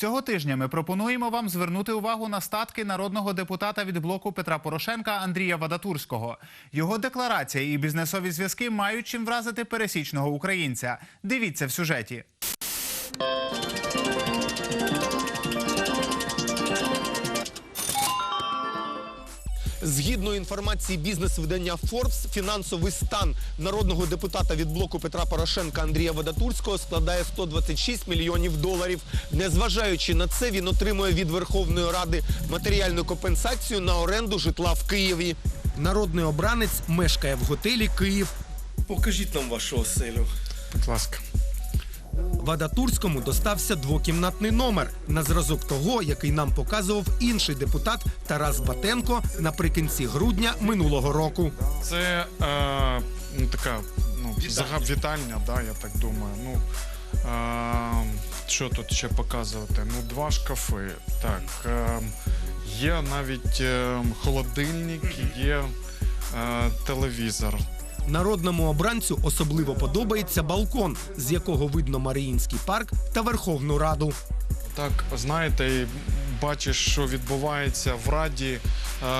Цього тижня ми пропонуємо вам звернути увагу на статки народного депутата від блоку Петра Порошенка Андрія Вадатурського. Його декларація і бізнесові зв'язки мають чим вразити пересічного українця. Дивіться в сюжеті. Згідно інформації бізнес-видання Forbes, фінансовий стан народного депутата від блоку Петра Порошенка Андрія Водатурського складає 126 мільйонів доларів. Незважаючи на це, він отримує від Верховної Ради матеріальну компенсацію на оренду житла в Києві. Народний обранець мешкає в готелі Київ. Покажіть нам вашу оселю. Будь ласка. Вадатурському достався двокімнатний номер на зразок того, який нам показував інший депутат Тарас Батенко наприкінці грудня минулого року. Це е, ну, така ну, загаб вітальня, да, я так думаю. Ну, е, що тут ще показувати? Ну, два шкафи. Так. Е, є навіть е, холодильник, є е, телевізор. Народному обранцю особливо подобається балкон, з якого видно Маріїнський парк та Верховну Раду. Так, знаєте, бачиш, що відбувається в Раді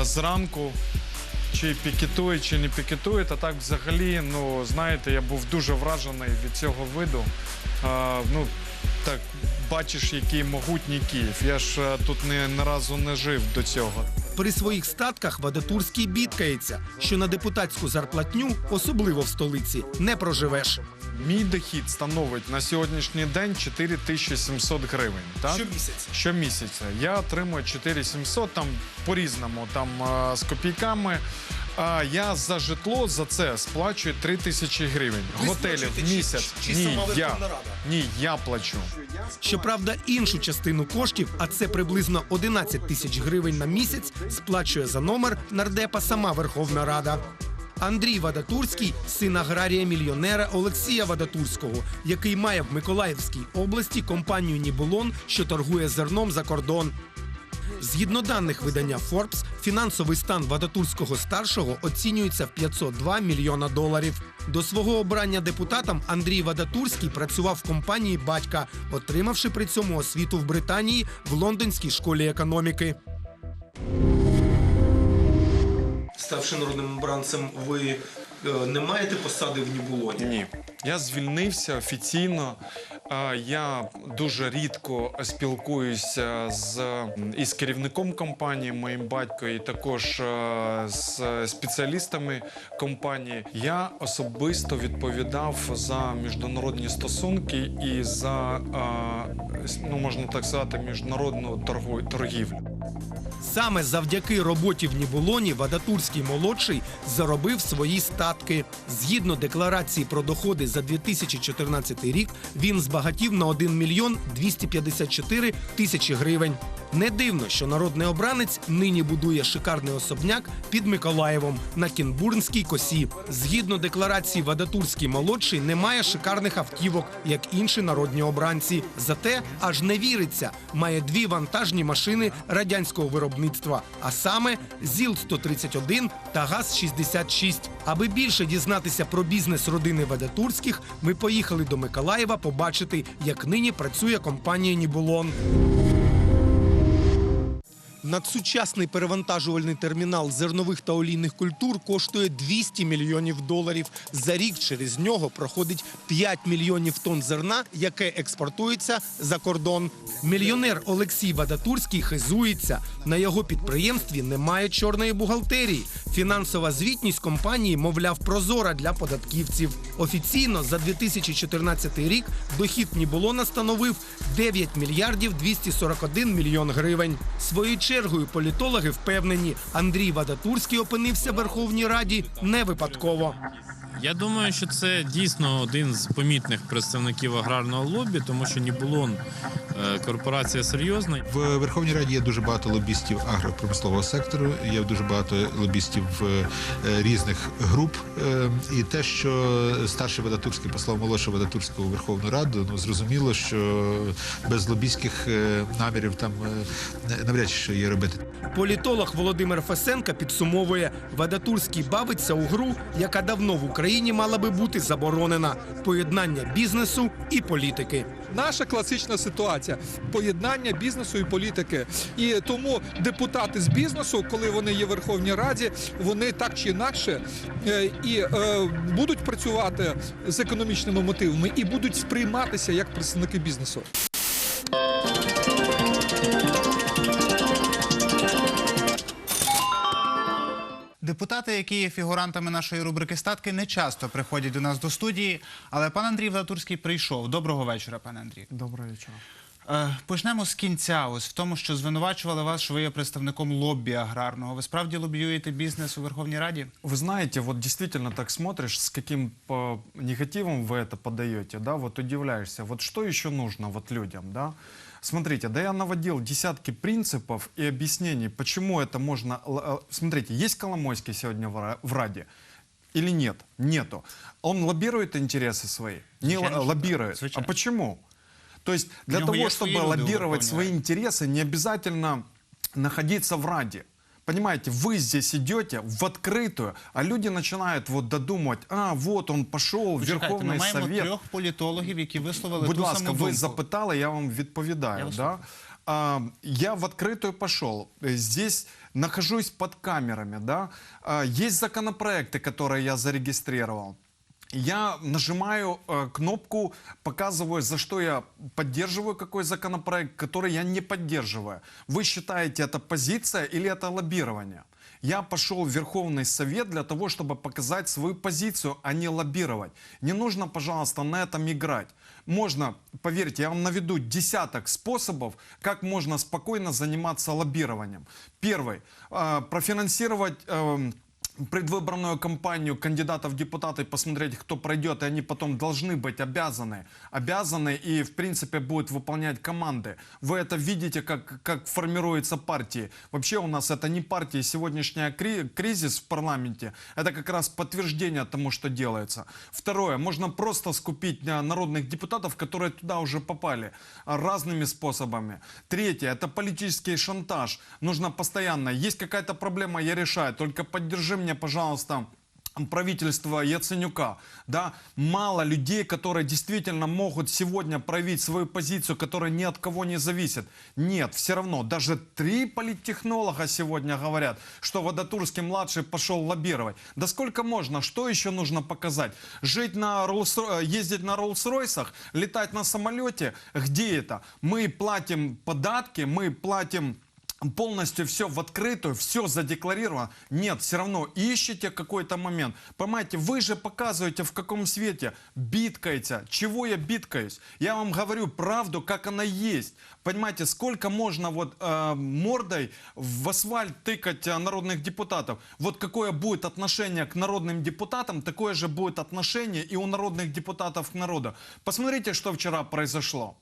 е, зранку. Чи пікетує, чи не пікетує, та так взагалі, ну знаєте, я був дуже вражений від цього виду. Е, ну так, бачиш, який могутній Київ. Я ж е, тут не, не разу не жив до цього. При своїх статках Вадатурський бідкається, що на депутатську зарплатню, особливо в столиці, не проживеш. Мій дохід становить на сьогоднішній день 4700 гривень. Так? Щомісяця. Щомісяця. Я отримую 4700, там по-різному, там е, з копійками. А я за житло за це сплачую 3000 гривень. Ви Готелі сплачуєте в чи- місяць. чи Ні, сама я. Верховна Рада? Ні, я плачу. Щоправда, іншу частину коштів, а це приблизно 11 тисяч гривень на місяць, сплачує за номер нардепа сама Верховна Рада. Андрій Вадатурський син аграрія-мільйонера Олексія Вадатурського, який має в Миколаївській області компанію Нібулон, що торгує зерном за кордон. Згідно даних видання Forbes, фінансовий стан Вадатурського старшого оцінюється в 502 мільйона доларів. До свого обрання депутатом Андрій Вадатурський працював в компанії батька, отримавши при цьому освіту в Британії в лондонській школі економіки. Ставши народним обранцем, ви е, не маєте посади в Нібулоні? Ні. Я звільнився офіційно. Я дуже рідко спілкуюся з із керівником компанії, моїм батько, і також е, з спеціалістами компанії. Я особисто відповідав за міжнародні стосунки і за ну можна так сказати, міжнародну торгу- торгівлю. Саме завдяки роботі в Нібулоні Вадатурський молодший заробив свої статки. Згідно декларації про доходи за 2014 рік, він збагатів на 1 мільйон 254 тисячі гривень. Не дивно, що народний обранець нині будує шикарний особняк під Миколаєвом на Кінбурнській косі. Згідно декларації, Вадатурський молодший не має шикарних автівок, як інші народні обранці. Зате аж не віриться, має дві вантажні машини радянського виробництва, а саме ЗІЛ-131 та ГАЗ-66. Аби більше дізнатися про бізнес родини Вадатурських, ми поїхали до Миколаєва побачити, як нині працює компанія Нібулон. Надсучасний перевантажувальний термінал зернових та олійних культур коштує 200 мільйонів доларів. За рік через нього проходить 5 мільйонів тонн зерна, яке експортується за кордон. Мільйонер Олексій Вадатурський хизується. На його підприємстві немає чорної бухгалтерії. Фінансова звітність компанії, мовляв, прозора для податківців. Офіційно за 2014 рік дохід Нібулона становив 9 мільярдів 241 мільйон гривень. Своєю чергою політологи впевнені, Андрій Вадатурський опинився в Верховній Раді не випадково. Я думаю, що це дійсно один з помітних представників аграрного лобі, тому що Нібулон е, корпорація серйозна. В Верховній Раді є дуже багато лобістів агропромислового сектору. Є дуже багато лобістів е, різних груп. Е, І те, що старший Вадатурський послав молодшого Вадатурського у Верховну Раду, ну зрозуміло, що без лобістських е, намірів там е, навряд чи що є робити. Політолог Володимир Фесенко підсумовує, Вадатурський бавиться у гру, яка давно в Україні мала би бути заборонена поєднання бізнесу і політики. Наша класична ситуація поєднання бізнесу і політики. І тому депутати з бізнесу, коли вони є в Верховній Раді, вони так чи інакше е, і е, будуть працювати з економічними мотивами і будуть сприйматися як представники бізнесу. Депутати, які є фігурантами нашої рубрики статки, не часто приходять до нас до студії. Але пан Андрій Владатурський прийшов. Доброго вечора, пане Андрій. Доброго вечора. Е, Почнемо з кінця. Ось в тому, що звинувачували вас, що ви є представником лоббі аграрного. Ви справді лобіюєте бізнес у Верховній Раді? Вы знаете, вот действительно так смотришь, с каким по, негативом вы это подаете, да, вот удивляешься. Вот что еще нужно вот людям, да? Смотрите, да я наводил десятки принципов и объяснений, почему это можно... э, Смотрите, есть Коломойский сегодня в Ра- в Раде? Или нет? Нету. Он лоббирует интересы свои? Не Звичайно, лоббирует. А Звичайно. почему? То есть для того, чтобы лоббировать свои интересы, не обязательно находиться в Раде. Понимаете, вы здесь идете в открытую, а люди начинают вот додумывать, а, вот он пошел в Почекайте, ми Верховний маємо Совет. трьох політологів, які висловили Будь ту ласка, саму ви думку. запитали, я вам Я відповідаю. вас да? а, я в открытую пошел. Э, Здесь нахожусь под камерами. Да? А, есть законопроекты, которые я зарегистрировал. Я нажимаю э, кнопку, показываю, за что я поддерживаю какой законопроект, который я не поддерживаю. Вы считаете, это позиция или это лоббирование? Я пошел в Верховный Совет для того, чтобы показать свою позицию, а не лоббировать. Не нужно, пожалуйста, на этом играть. Можно, поверьте, я вам наведу десяток способов, как можно спокойно заниматься лоббированием. Первый. э, профинансировать... эм, предвыборную кампанию кандидатов в депутаты, посмотреть, кто пройдет, и они потом должны быть обязаны, обязаны и, в принципе, будут выполнять команды. Вы это видите, как, как формируются партии. Вообще у нас это не партии, сегодняшний кри- кризис в парламенте, это как раз подтверждение тому, что делается. Второе, можно просто скупить э, народных депутатов, которые туда уже попали а, разными способами. Третье, это политический шантаж. Нужно постоянно, есть какая-то проблема, я решаю, только поддержи мне, пожалуйста, правительство Яценюка, да, мало людей, которые действительно могут сегодня проявить свою позицию, которая ни от кого не зависит. Нет, все равно, даже три политтехнолога сегодня говорят, что Водотурский младший пошел лоббировать. Да сколько можно, что еще нужно показать? Жить на Роллс, э, ездить на Роллс-Ройсах, летать на самолете, где это? Мы платим податки, мы платим полностью все в открытую, все задекларировано. Нет, все равно ищите какой-то момент. Понимаете, вы же показываете, в каком свете биткаете. Чего я биткаюсь? Я вам говорю правду, как она есть. Понимаете, сколько можно вот э, мордой в асфальт тыкать э, народных депутатов? Вот какое будет отношение к народным депутатам, такое же будет отношение и у народных депутатов к народу. Посмотрите, что вчера произошло.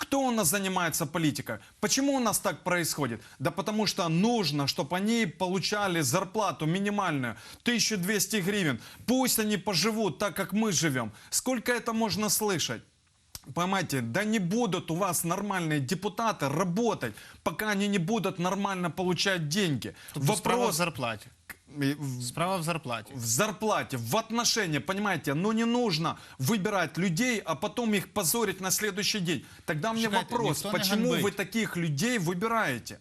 Кто у нас занимается политикой? Почему у нас так происходит? Да потому что нужно, чтобы они получали зарплату минимальную, 1200 гривен. Пусть они поживут так, как мы живем. Сколько это можно слышать? Понимаете, да не будут у вас нормальные депутаты работать, пока они не будут нормально получать деньги. Тобто справа в Вопрос зарплаті. э, в- Справа в зарплаті. в зарплате, в отношении, понимаете, но не нужно выбирать людей, а потом их позорить на следующий день. Тогда мне Чекайте, вопрос, никто не почему ганьбить. вы таких людей выбираете?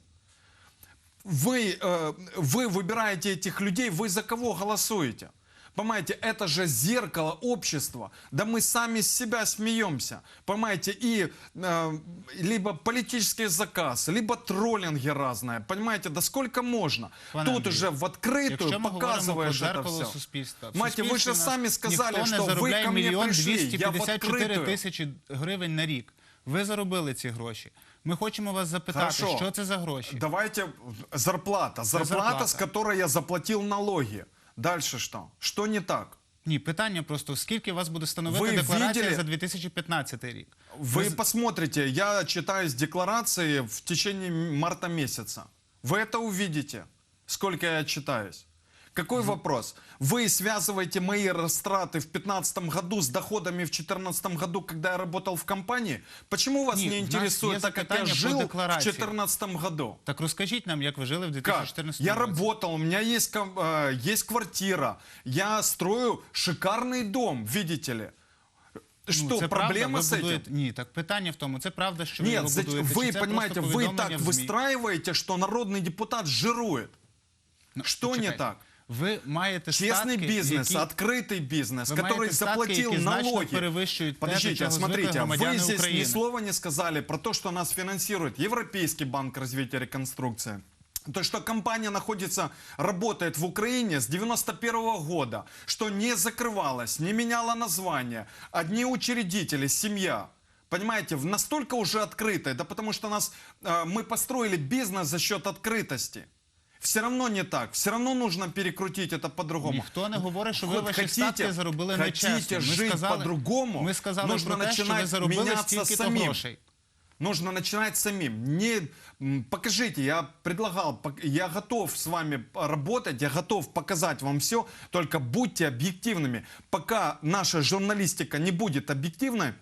Вы, э, вы выбираете этих людей, вы за кого голосуете? Понимаете, это же зеркало общества. Да мы сами с себя смеемся. Понимаете, и э, либо политический заказ, либо троллинги разные. Понимаете, да сколько можно? Пане Тут Андрію, уже в открытую Якщо ми говоримо про показываешь это дзеркало все. суспільства. в Мате, ви ж суспільстві самі нас сказали, ніхто що не ви заробляє ко мне мільйон прийшли, я в 254 відкриту. тисячі гривень на рік. Ви заробили ці гроші. Ми хочемо вас запитати, Хорошо. що це за гроші? Давайте зарплата. Зарплата, зарплата. с которой я заплатил налоги. Дальше что? Что не так? Ні, питання просто скільки вас буде становити Ви декларація видели- за 2015 рік? Вы посмотрите, я читаюсь декларации в течение марта месяца. Вы это увидите, сколько я читаюсь. Какой вопрос? Вы связываете мои растраты в 2015 году с доходами в 2014 году, когда я работал в компании? Почему вас Не, не у нас интересует, есть так как я запитання по жил в декларації. 2014 году? Так розкажіть нам, як ви жили в Как? 2014 Я році. работал, у меня есть, ком- э, есть квартира, я строю шикарный дом, видите ли. Ну, Что, це проблема правда? Ви с этим? будуєте- Ні, так питання в тому, це правда, що ви Нет, його зач- будуєте? вы чи це понимаете, просто вы повідомлення так в ЗМІ? выстраиваете, что народный депутат жирует. Ну, Что не почекайте. так? Ви маєте Честный статки, бизнес, які... открытый бизнес, Вы который маєте статки, заплатил які значно налоги. перевищують те, до Подождите, чого звикли смотрите, вы громадяни здесь ни України. слова не сказали про то, что нас финансирует Европейский банк развития и реконструкции. То, что компания находится, работает в Украине с 91 года, что не закрывалась, не меняла название, одни учредители, семья. Понимаете, в- настолько уже открытая, да потому что нас, э, мы построили бизнес за счет открытости. Все равно не так, все равно нужно перекрутить это по-другому. Ніхто не говорить, що ви Хоть ваші хотите- статки заробили хотите нечесно. Ми жить сказали, по-другому, ми сказали нужно про те, що ви начинать заробили меняться стільки-то самим. грошей. Нужно начинать самим. Не м, покажите, я предлагал, пок- я готов с вами работать, я готов показать вам все, только будьте объективными. Пока наша журналистика не будет объективной,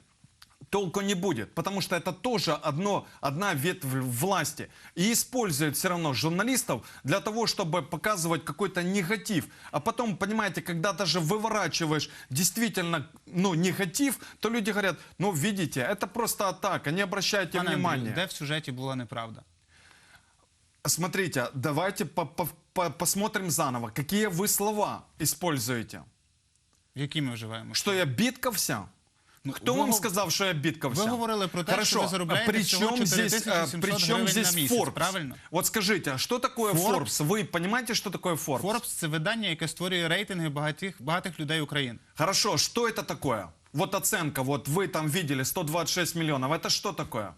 толку не будет, потому что это тоже одно, одна ветвь власти. И используют все равно журналистов для того, чтобы показывать какой-то негатив. А потом, понимаете, когда даже выворачиваешь действительно ну, негатив, то люди говорят, ну, видите, это просто атака, не обращайте Пане внимания. Андрію, де в сюжеті була неправда? Смотрите, давайте по- по- по- посмотрим заново, какие вы слова используете. В якій ми вживаємо? Что я бідкався? Хто ви вам гов- сказав, що я бідкався? ви говорили про те, Хорошо. що ви заробляєте при всього чем здесь, 4700 а, при чем гривень на здесь місяць, Forbes? правильно? Вот скажите, а что такое Forbes? Forbes? Вы понимаете, что такое Forbes? Forbes – це видання, яке створює рейтинги багатих, багатих людей України. Хорошо, что это такое? Вот оценка, вот вы там видели 126 миллионов, это что такое?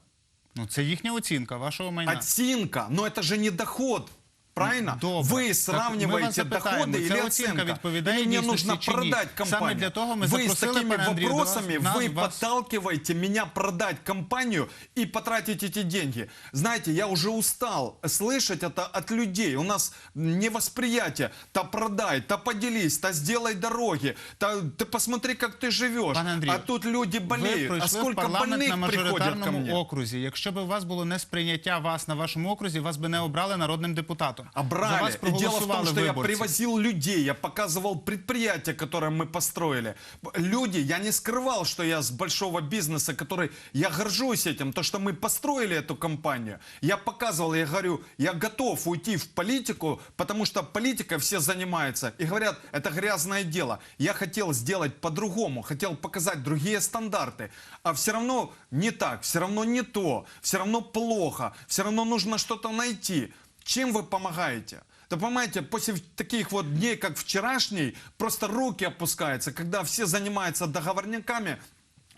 Ну, це їхня оцінка вашого майна. Оценка, но это же не доход. Правильно? Добре. Вы Так ми сравниваете вас запитаємо, доходы ця или оцінка оценка? відповідає Или мне дійсності нужно чи ні? продать Саме компанию? для того ми вы с запросили, такими пане Андрію, до вас- вопросами, нас- вы вас- подталкиваете меня продать компанию и потратить эти деньги. Знаете, я уже устал слышать это от людей. У нас невосприятие. Та продай, та поделись, та сделай дороги, та ты посмотри, как ты живешь. Пане Андрію, а тут люди ви болеют. пройшли А в сколько парламент на больных приходят ко мажоритарному мне? окрузі. Якщо б у вас було несприйняття вас на вашому окрузі, вас би не обрали народним депутатом. За Обрали. вас И дело в том, что я привозил людей, я показывал предприятия, которые мы построили. Люди, я не скрывал, что я с большого бизнеса, который я горжусь этим, то, что мы построили эту компанию. Я показывал, я говорю, я готов уйти в политику, потому что политикой все занимаются. И говорят, это грязное дело. Я хотел сделать по-другому, хотел показать другие стандарты. А все равно не так, все равно не то, все равно плохо, все равно нужно что-то найти. Чем вы помогаете? Да понимаете, после таких вот дней, как вчерашний, просто руки опускаются, когда все занимаются договорниками,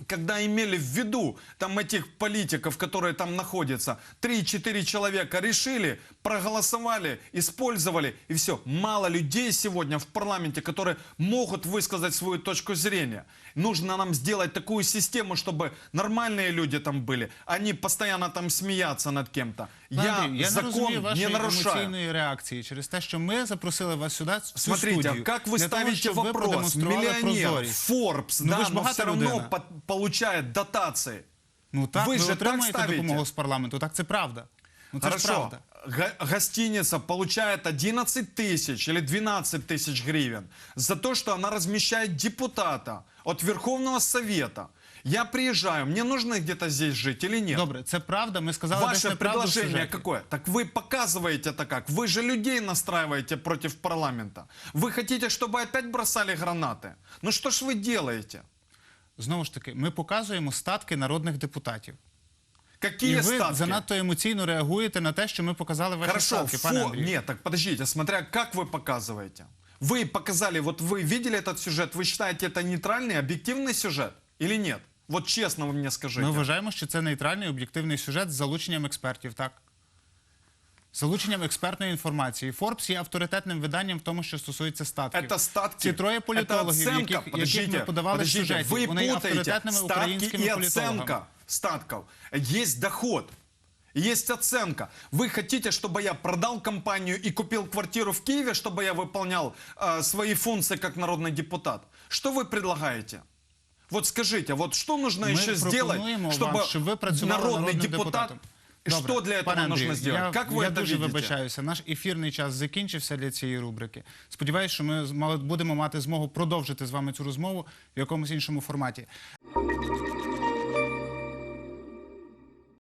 когда имели в виду там этих политиков, которые там находятся, 3-4 человека решили, проголосовали, использовали, и все. Мало людей сегодня в парламенте, которые могут высказать свою точку зрения. Нужно нам сделать такую систему, чтобы нормальные люди там были, а не постоянно там смеяться над кем-то. Пане Я, Андрію, я не закон розумію не вашої нарушаю. емоційної реакції через те, що ми запросили вас сюди в цю Смотрите, студію. как вы для того, ставите щоб ви вопрос? продемонстрували Миллионер, прозорість. Forbes, Ну, да, вы ж но богата все равно людина. по- получает дотации. Ну так, Ви ви, ж так ставите. допомогу з парламенту, так це правда. Ну це ж Хорошо. правда. Гостиница получает 11 тысяч или 12 тысяч гривен за то, что она размещает депутата от Верховного Совета. Я приезжаю, мне нужно где-то здесь жить или нет? Добре, це правда. Ми сказали десь Ваше неправду в предложение сюжеті. какое? Так вы показываете это как? Вы же людей настраиваете против парламента. Вы хотите, чтобы опять бросали гранаты? Ну что ж вы делаете? Знову ж таки, ми показуємо статки народних депутатів. І Какие ви ставки? занадто емоційно реагуєте на те, що ми показали ваші Хорошо, статки, пане фо... Андрію. Нет, так подождите, смотря как вы показываете. Вы показали, вот вы видели этот сюжет, вы считаете это нейтральный, объективный сюжет или нет? Вот честно вы мне скажите. Ми вважаємо, що це нейтральний об'єктивний сюжет з залученням експертів, так. З залученням експертної інформації. Forbes є авторитетним виданням в тому, що стосується статків. Это статки. Ці троє політологів, это оценка. яких, подождите, яких ми подавали подождите, в сюжеті, вы вони є путаете авторитетними статки українськими и політологами. оценка статков. Есть доход. Есть оценка. Вы хотите, чтобы я продал компанию и купил квартиру в Киеве, чтобы я выполнял э, свои функции как народный депутат? Что вы предлагаете? Вот скажите, вот что нужно Ми еще сделать, пропонуємо чтобы вам, щоб ви працювали народный народним депутат... депутатом. Что для этого пане нужно Андрію, сделать? Я, как вы я это дуже видите? вибачаюся. Наш ефірний час закінчився для цієї рубрики. Сподіваюсь, що ми мали- будемо мати змогу продовжити з вами цю розмову в якомусь іншому форматі.